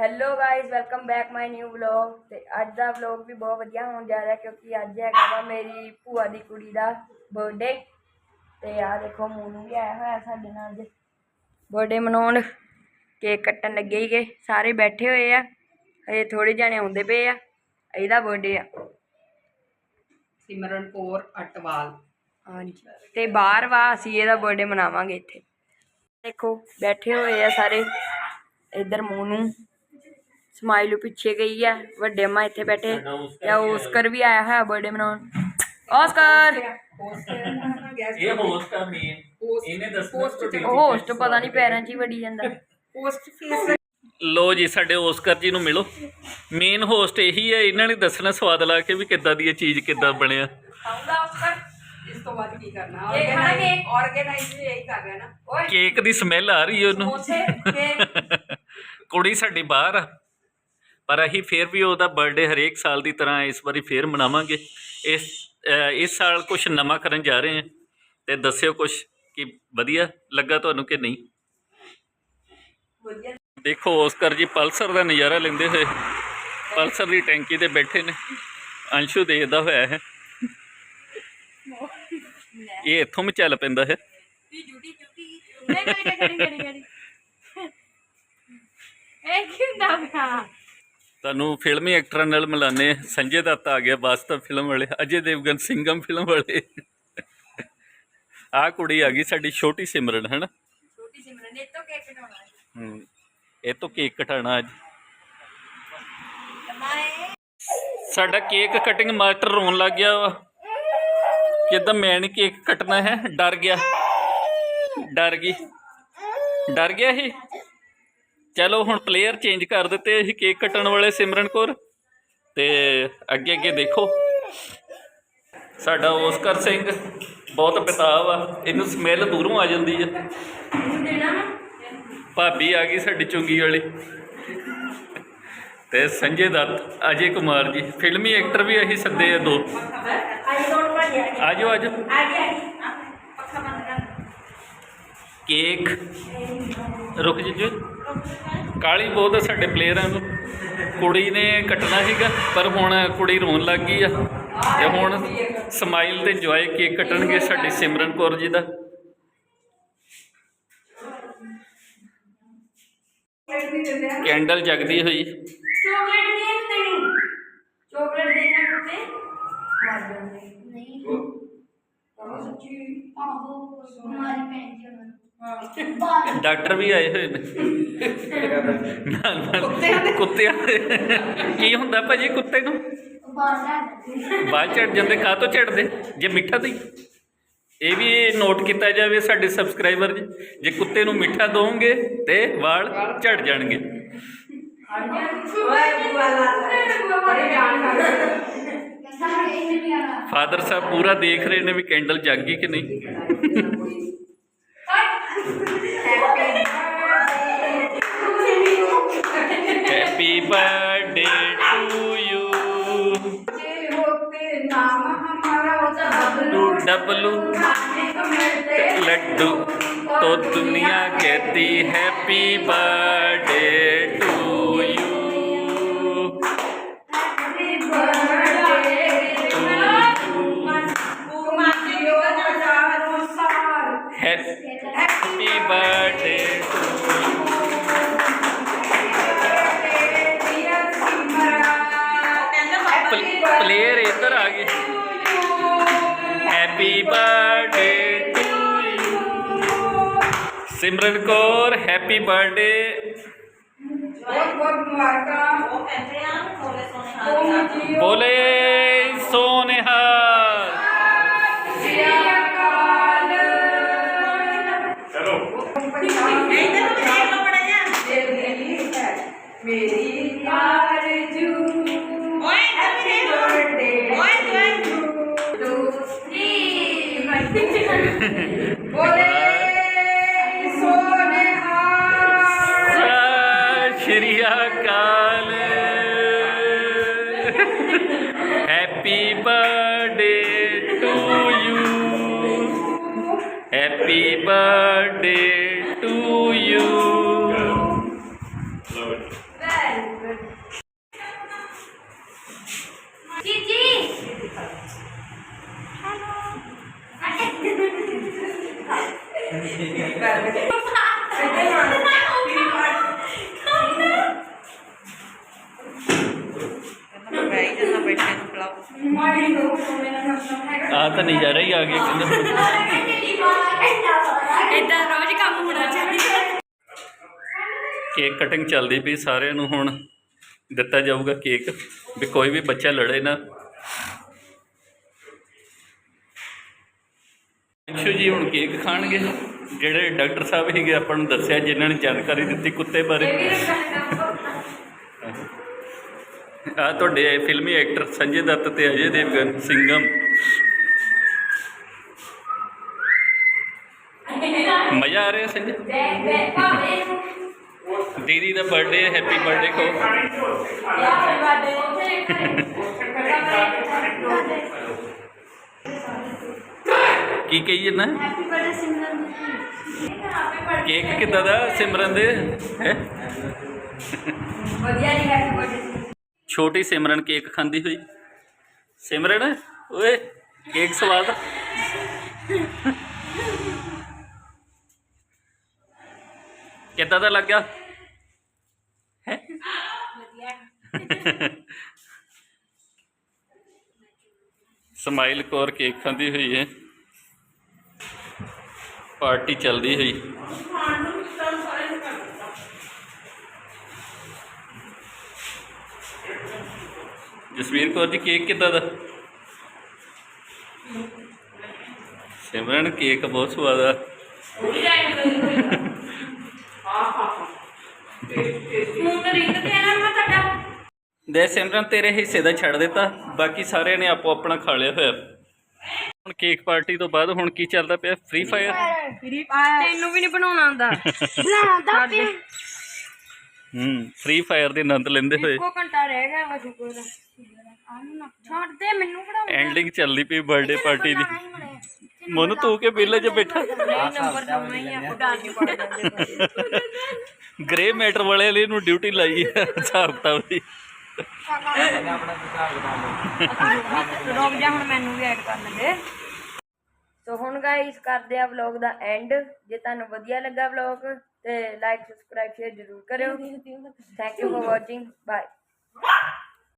Hello guys welcome back my new vlog ਤੇ ਅੱਜ ਦਾ vlog ਵੀ ਬਹੁਤ ਵਧੀਆ ਹੋਣ ਜਾ ਰਿਹਾ ਕਿਉਂਕਿ ਅੱਜ ਹੈਗਾ ਵਾ ਮੇਰੀ ਭੂਆ ਦੀ ਕੁੜੀ ਦਾ ਬਰਥਡੇ ਤੇ ਆ ਦੇਖੋ ਮੂਨੂ ਵੀ ਆਇਆ ਹੋਇਆ ਸਾਡੇ ਨਾਲ ਅੱਜ। ਬਰਥਡੇ ਮਨਾਉਣ। ਕੇਕ ਕੱਟਣ ਲੱਗੇ ਹੀਗੇ। ਸਾਰੇ ਬੈਠੇ ਹੋਏ ਆ। ਹਜੇ ਥੋੜੇ ਜਣੇ ਆਉਂਦੇ ਪਏ ਆ। ਇਹਦਾ ਬਰਥਡੇ ਆ। ਸਿਮਰਨ ਕੌਰ ਅਟਵਾਲ। ਹਾਂਜੀ। ਤੇ ਬਾਹਰ ਵਾ ਅਸੀਂ ਇਹਦਾ ਬਰਥਡੇ ਮਨਾਵਾਂਗੇ ਇੱਥੇ। ਦੇਖੋ ਬੈਠੇ ਹੋਏ ਆ ਸਾਰੇ। ਇੱਧਰ ਮੂਨੂ। ਸਮਾਈਲੂ ਪਿੱਛੇ ਗਈ ਆ ਵੱਡੇ ਅੰਮਾ ਇੱਥੇ ਬੈਠੇ ਤੇ ਓਸਕਰ ਵੀ ਆਇਆ ਹੋਇਆ ਬਰਥਡੇ ਮਨਾਉਣ। ਓਸਕਰ ਇਹ ਹੋਸਟ ਆ ਮੇਨ ਇਹਨੇ ਦੱਸਣਾ ਹੋਸਟ ਪਤਾ ਨਹੀਂ ਪੈਰਾਂ 'ਚ ਹੀ ਵੜੀ ਜਾਂਦਾ। ਪੋਸਟ ਫੇਸ ਲੋ ਜੀ ਸਾਡੇ ਓਸਕਰ ਜੀ ਨੂੰ ਮਿਲੋ। ਮੇਨ ਹੋਸਟ ਇਹੀ ਹੈ ਇਹਨਾਂ ਨੇ ਦੱਸਣਾ ਸਵਾਦ ਲਾ ਕੇ ਵੀ ਕਿੱਦਾਂ ਦੀ ਇਹ ਚੀਜ਼ ਕਿੱਦਾਂ ਬਣਿਆ। ਆਉਂਦਾ ਉਸਕਰ ਇਸ ਤੋਂ ਬਾਅਦ ਕੀ ਕਰਨਾ? ਇਹ ਖਾਣਾ ਕੇਕ? ਆਰਗੇਨਾਈਜ਼ ਵੀ ਇਹੀ ਕਰ ਰਿਹਾ ਨਾ। ਓਏ। ਕੇਕ ਦੀ ਸਮੈਲ ਆ ਰਹੀ ਹੈ ਉਹਨੂੰ। ਕੁੜੀ ਸਾਡੀ ਬਾਹਰ ਆ। ਪਰ ਅਸੀਂ ਫੇਰ ਵੀ ਉਹਦਾ ਬਰਥਡੇ ਹਰੇਕ ਸਾਲ ਦੀ ਤਰ੍ਹਾਂ ਇਸ ਵਾਰੀ ਫੇਰ ਮਨਾਵਾਂਗੇ। ਇਸ ਇਸ ਸਾਲ ਕੁਝ ਨਵਾਂ ਕਰਨ ਜਾ ਰਹੇ ਹਾਂ ਤੇ ਦੱਸਿਓ ਕੁਝ ਕਿ ਵਧੀਆ ਲੱਗਾ ਤੁਹਾਨੂੰ ਕਿ ਨਹੀਂ? ਦੇਖੋ ਓਸਕਰ ਜੀ ਪਲਸਰ ਦਾ ਨਜ਼ਾਰਾ ਲੈਂਦੇ ਹੋਏ ਪਲਸਰ ਦੀ ਟੈਂਕੀ ਤੇ ਬੈਠੇ ਨੇ। ਅੰਸ਼ੂ ਦੇਖਦਾ ਹੋਇਆ ਹੈ। ਇਹ ਇੱਥੋਂ ਵੀ ਚੱਲ ਪੈਂਦਾ ਹੈ। ਇਹ ਕਿੰਦਾ ਪਿਆ ਤੁਹਾਨੂੰ ਫਿਲਮੀ ਐਕਟਰਾਂ ਨਾਲ ਮਿਲਾਨੇ ਸੰਜੇ ਦੱਤ ਆ ਗਿਆ ਵਾਸਤਵ ਫਿਲਮ ਵਾਲੇ ਅਜੇ ਦੇਵਗਨ ਸਿੰਘਮ ਫਿਲਮ ਵਾਲੇ। ਆਹ ਕੁੜੀ ਆ ਗਈ ਸਾਡੀ ਛੋਟੀ ਸਿਮਰਨ ਹੈ ਨਾ ਛੋਟੀ ਸਿਮਰਨ ਨੇ ਤੋਂ ਕੇਕ ਕਟਾਉਣਾ ਹੈ। ਹੂੰ ਇਹ ਤੋਂ ਕੇਕ ਕਟਾਣਾ ਅੱਜ। ਸਾਡਾ ਕੇਕ ਕਟਿੰਗ ਮਾਸਟਰ ਰੋਣ ਲੱਗ ਗਿਆ ਵਾ। ਕਿਦਾਂ ਮੈਂ ਨਹੀਂ ਕੇਕ ਕੱਟਣਾ ਹੈ? ਡਰ ਗਿਆ। ਡਰ ਗਈ। ਡਰ ਗਿਆ ਇਹ? ਚਲੋ ਹੁਣ ਪਲੇਅਰ ਚੇਂਜ ਕਰ ਦਿੱਤੇ ਅਸੀਂ ਕੇਕ ਕੱਟਣ ਵਾਲੇ ਸਿਮਰਨ ਕੌਰ। ਤੇ ਅੱਗੇ ਅੱਗੇ ਦੇਖੋ। ਸਾਡਾ ਓਸਕਰ ਸਿੰਘ ਬਹੁਤ ਪਿਤਾਬ ਆ ਇਹਨੂੰ ਸਮੈਲ ਦੂਰੋਂ ਆ ਜਾਂਦੀ ਆ? ਭਾਬੀ ਆ ਗਈ ਸਾਡੀ ਚੁੰਗੀ ਵਾਲੀ। ਤੇ ਸੰਜੇ ਦੱਤ ਅਜੇ ਕੁਮਾਰ ਜੀ। ਫਿਲਮੀ ਐਕਟਰ ਵੀ ਅਸੀਂ ਸੱਦੇ ਆ ਦੋ। ਆਜੋ ਆਜੋ। ਆ ਗਿਆ ਆ ਗਿਆ ਪੱਖਾ ਬੰਦ ਕਰ ਕੇਕ। ਰੁਕ ਜੀ ਜੀ। ਕਾਲੀ ਬਹੁਤ ਆ ਸਾਡੇ ਪਲੇਅਰਾਂ ਨੂੰ। ਕੁੜੀ ਨੇ ਕੱਟਣਾ ਸੀਗਾ ਪਰ ਹੁਣ ਕੁੜੀ ਰੋਣ ਲੱਗ ਗਈ ਆ। ਤੇ ਹੁਣ ਸਮਾਈਲ ਤੇ ਇੰਜੋਏ ਕੇਕ ਕੱਟਣਗੇ ਸਾਡੀ ਸਿਮਰਨ ਕੌਰ ਜੀ ਦਾ। ਕੈਂਡਲ ਜਗਦੀ ਹੋਈ। ਚਾਕਲੇਟ ਨਹੀਂ ਦੇਣੀ ਚਾਕਲੇਟ ਦੇਣਾ ਕੁੱਤੇ? ਮਾਰ ਨਹੀਂ ਬਾਹਰ ਡਾਕਟਰ ਵੀ ਆਏ ਹੋਏ ਨੇ। ਨਾਲ ਨਾਲ ਕੁੱਤਿਆਂ ਦੇ। ਕੀ ਹੁੰਦਾ ਭਾਜੀ ਕੁੱਤੇ ਨੂੰ? ਬਾਲ ਝੜ ਜਾਂਦੇ, ਕਾਹ ਤੋਂ ਝੜਦੇ? ਜੇ ਮਿੱਠਾ ਦੀ ਇਹ ਵੀ ਨੋਟ ਕੀਤਾ ਜਾਵੇ ਸਾਡੇ ਸਬਸਕ੍ਰਾਈਬਰ ਜੀ, ਜੇ ਕੁੱਤੇ ਨੂੰ ਮਿੱਠਾ ਦੋਗੇ ਤੇ ਵਾਲ ਝੜ ਜਾਣਗੇ। ਫਾਦਰ ਸਾਹਿਬ ਪੂਰਾ ਦੇਖ ਰਹੇ ਨੇ ਵੀ ਕੈਂਡਲ ਜਗ ਗਈ ਕਿ ਨਹੀਂ। टू डब्लू लड्डू तो दुनिया कहती happy birthday to you happy birthday to Simran Kaur happy birthday. बोले सोने मेरी बोले birthday to you. Happy birthday to you. Gigi. Hello. ਤਾਂ ਨਜ਼ਾਰਾ ਹੀ ਆ ਗਿਆ ਕਹਿੰਦੇ ਇਦਾਂ ਰੋਜ਼ ਕੰਮ ਹੋਣਾ ਚਾਹੀਦਾ। ਕੇਕ ਕਟਿੰਗ ਚੱਲਦੀ ਪਈ ਸਾਰਿਆਂ ਨੂੰ ਹੁਣ। ਦਿੱਤਾ ਜਾਊਗਾ ਕੇਕ। ਵੀ ਕੋਈ ਵੀ ਬੱਚਾ ਲੜੇ ਨਾ। ਅੰਸ਼ੂ ਜੀ ਹੁਣ ਕੇਕ ਖਾਣਗੇ। ਜਿਹੜੇ ਡਾਕਟਰ ਸਾਹਿਬ ਸੀਗੇ ਆਪਾਂ ਨੂੰ ਦੱਸਿਆ ਜਿਨ੍ਹਾਂ ਨੇ ਜਾਣਕਾਰੀ ਦਿੱਤੀ ਕੁੱਤੇ ਬਾਰੇ। ਆ ਤੁਹਾਡੇ ਫਿਲਮੀ ਐਕਟਰ ਸੰਜੇ ਦੱਤ ਤੇ ਅਜੇ ਦੇਵਗਨ ਸਿੰਗਮ। ਮਜ਼ਾ ਆ ਰਿਹਾ ਸੰਜੇ ਦੀਦੀ ਦਾ ਬਰਥਡੇ ਹੈਪੀ ਬਰਥਡੇ ਕਹੋ। ਕੀ ਕਹੀਏ ਨਾ ਹੈਪੀ ਬਰਥਡੇ ਸਿਮਰਨ ਕੇਕ ਕਿੱਦਾਂ ਦਾ ਸਿਮਰਨ ਦੇ? ਹੈ? ਵਧੀਆ ਨਹੀਂ ਹੈਪੀ ਬਰਥਡੇ ਛੋਟੀ ਸਿਮਰਨ ਕੇਕ ਖਾਂਦੀ ਹੋਈ। ਸਿਮਰਨ, ਓਏ ਕੇਕ ਸਵਾਦ ਕਿੱਦਾਂ ਦਾ ਲੱਗਿਆ ਹੈ? ਸਮਾਈਲ ਕੌਰ ਕੇਕ ਖਾਂਦੀ ਹੋਈ ਹੈ। ਪਾਰਟੀ ਚੱਲਦੀ ਹੋਈ। ਜਸਵੀਰ ਕੌਰ ਜੀ, ਕੇਕ ਕਿੱਦਾਂ ਦਾ? ਸਿਮਰਨ ਕੇਕ ਬਹੁਤ ਸਵਾਦ ਆ। ਦੇ ਸਿਮਰਨ ਤੇਰੇ ਹਿੱਸੇ ਦਾ ਛੱਡ ਦਿੱਤਾ ਬਾਕੀ ਸਾਰਿਆਂ ਨੇ ਆਪੋ ਆਪਣਾ ਖਾ ਲਿਆ ਹੋਇਆ। ਹੁਣ ਕੇਕ ਪਾਰਟੀ ਤੋਂ ਬਾਅਦ ਹੁਣ ਕੀ ਚੱਲਦਾ ਪਿਆ? ਫ੍ਰੀ ਫਾਇਰ ਤੈਨੂੰ ਵੀ ਨਹੀਂ ਬਣਾਉਣਾ ਆਉਂਦਾ। ਬਣਾਉਂਦਾ ਪਿਆ। ਹੂੰ ਫ੍ਰੀ ਫਾਇਰ ਦੇ ਆਨੰਦ ਲੈਂਦੇ ਹੋਏ। ਇੱਕੋ ਘੰਟਾ ਰਹਿ ਗਿਆ ਵਾ ਸ਼ੁਕਰ। ਛੱਡ ਦੇ ਮੈਨੂੰ ਕਿਹੜਾ ਐਂਡਿੰਗ ਚੱਲਦੀ ਪਈ ਬਰਥਡੇ ਪਾਰਟੀ ਦੀ। ਮਨ ਤੂੰ ਕੇ ਵਿਲੇ 'ਚ ਬੈਠਾ। ਨਹੀਂ ਨੰਬਰ ਦਵਾਂ ਹੀ ਆਪਾਂ ਡਾਂਸ ਪੜ ਜਾਂਦੇ ਗ੍ਰੇ ਮੈਟਰ ਵਾਲੇ ਲਈ ਨੂੰ ਡਿਊਟੀ ਲਾਈ ਹੈ ਹਿਸਾਬ ਕਿਤਾਬ ਦੀ। ਰੁਕ ਜਾ ਹੁਣ ਮੈਨੂੰ ਵੀ ਐਡ ਕਰ ਲੈਂਦੇ ਸੋ ਹੁਣ ਗਾਇਸ ਕਰਦੇ ਆ ਵਲੌਗ ਦਾ ਐਂਡ ਜੇ ਤੁਹਾਨੂੰ ਵਧੀਆ ਲੱਗਾ ਵਲੌਗ ਤੇ ਲਾਈਕ ਸਬਸਕ੍ਰਾਈਬ ਸ਼ੇਅਰ ਜ਼ਰੂਰ ਕਰਿਓ। Thank you for watching bye